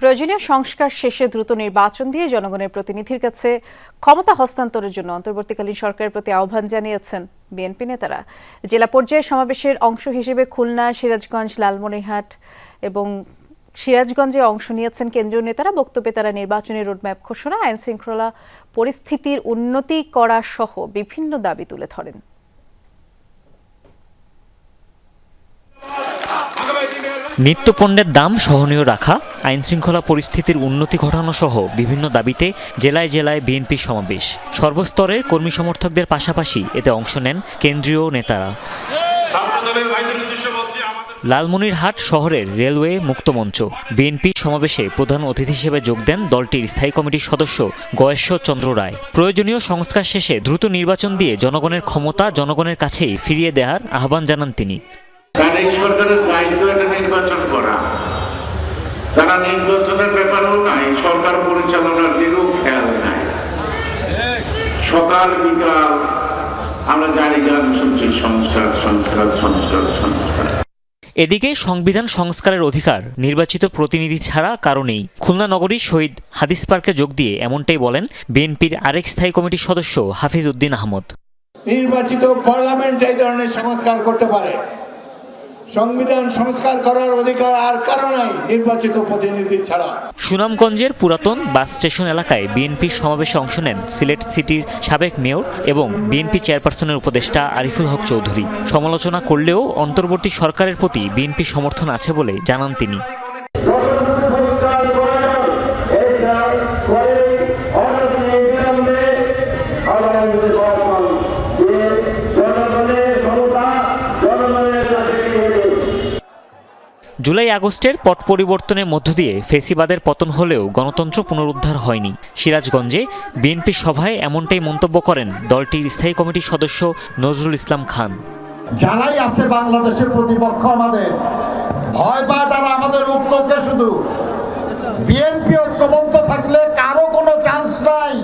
প্রয়োজনীয় সংস্কার শেষে দ্রুত নির্বাচন দিয়ে জনগণের প্রতিনিধির কাছে ক্ষমতা হস্তান্তরের জন্য অন্তর্বর্তীকালীন সরকারের প্রতি আহ্বান জানিয়েছেন বিএনপি নেতারা। জেলা পর্যায়ে সমাবেশের অংশ হিসেবে খুলনা, সিরাজগঞ্জ, লালমনিরহাট এবং সিরাজগঞ্জে অংশ নিয়েছেন কেন্দ্রীয় নেতারা। বক্তব্যে তারা নির্বাচনী রোডম্যাপ ঘোষণা, আইন শৃঙ্খলা পরিস্থিতির উন্নতি করা সহ বিভিন্ন দাবি তুলে ধরেন। নিত্যপণ্যের দাম সহনীয় রাখা আইন শৃঙ্খলা পরিস্থিতির উন্নতি ঘটানো সহ বিভিন্ন দাবিতে জেলায় জেলায় বিএনপি সমাবেশ। সর্বস্তরের কর্মী সমর্থকদের পাশাপাশি এতে অংশ নেন কেন্দ্রীয় নেতারা। লালমনিরহাট শহরের রেলওয়ে মুক্তমঞ্চ বিএনপি সমাবেশে প্রধান অতিথি হিসেবে যোগ দেন দলটির স্থায়ী কমিটির সদস্য গয়েশ্বর চন্দ্র রায়। প্রয়োজনীয় সংস্কার শেষে দ্রুত নির্বাচন দিয়ে জনগণের ক্ষমতা জনগণের কাছেই ফিরিয়ে দেওয়ার আহ্বান জানান তিনি। সরকারের দায়িত্ব নির্বাচন করা। তারা নির্বাচনের ব্যাপারেও নাই সরকার পরিচালনার দিকেও খেয়াল নাই। সকাল বিকাল আমরা জানি গান শুনছি সংস্কার সংস্কার সংস্কার সংস্কার। এদিকে সংবিধান সংস্কারের অধিকার নির্বাচিত প্রতিনিধি ছাড়া কারও নেই। খুলনা নগরীর শহীদ হাদিস পার্কে যোগ দিয়ে এমনটাই বলেন বিএনপির আরেক স্থায়ী কমিটির সদস্য হাফিজ উদ্দিন আহমদ। নির্বাচিত পার্লামেন্ট এই ধরনের সংস্কার করতে পারে। সংবিধান সংস্কার করার অধিকার আর কারও নাই নির্বাচিত প্রতিনিধি ছাড়া। সুনামগঞ্জের পুরাতন বাস স্টেশন এলাকায় বিএনপির সমাবেশে অংশ নেন সিলেট সিটির সাবেক মেয়র এবং বিএনপি চেয়ারপারসনের উপদেষ্টা আরিফুল হক চৌধুরী। সমালোচনা করলেও অন্তর্বর্তী সরকারের প্রতি বিএনপি সমর্থন আছে বলে জানান তিনি। জুলাই আগস্টের পট পরিবর্তনের মধ্য দিয়ে ফেসিবাদের পতন হলেও গণতন্ত্র পুনরুদ্ধার হয়নি। সিরাজগঞ্জে বিএনপি সভায় এমনটাই মন্তব্য করেন দলটির স্থায়ী কমিটির সদস্য নজরুল ইসলাম খান। যারাই আছে বাংলাদেশের প্রতিপক্ষ আমাদের, ভয় পায় তারা আমাদের ঐক্যকে শুধু। বিএনপি ঐক্যবদ্ধ থাকলে কারও কোনো চান্স নাই।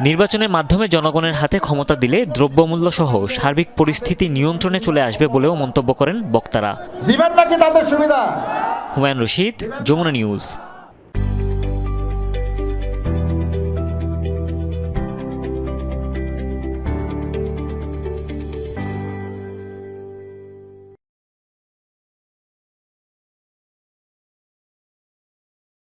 নির্বাচনের মাধ্যমে জনগণের হাতে ক্ষমতা দিলে দ্রব্যমূল্য সহ সার্বিক পরিস্থিতি নিয়ন্ত্রণে চলে আসবে বলেও মন্তব্য করেন বক্তারা। দিবেন নাকি তাদের সুবিধা? হুমায়ুন রশিদ যমুনা নিউজ।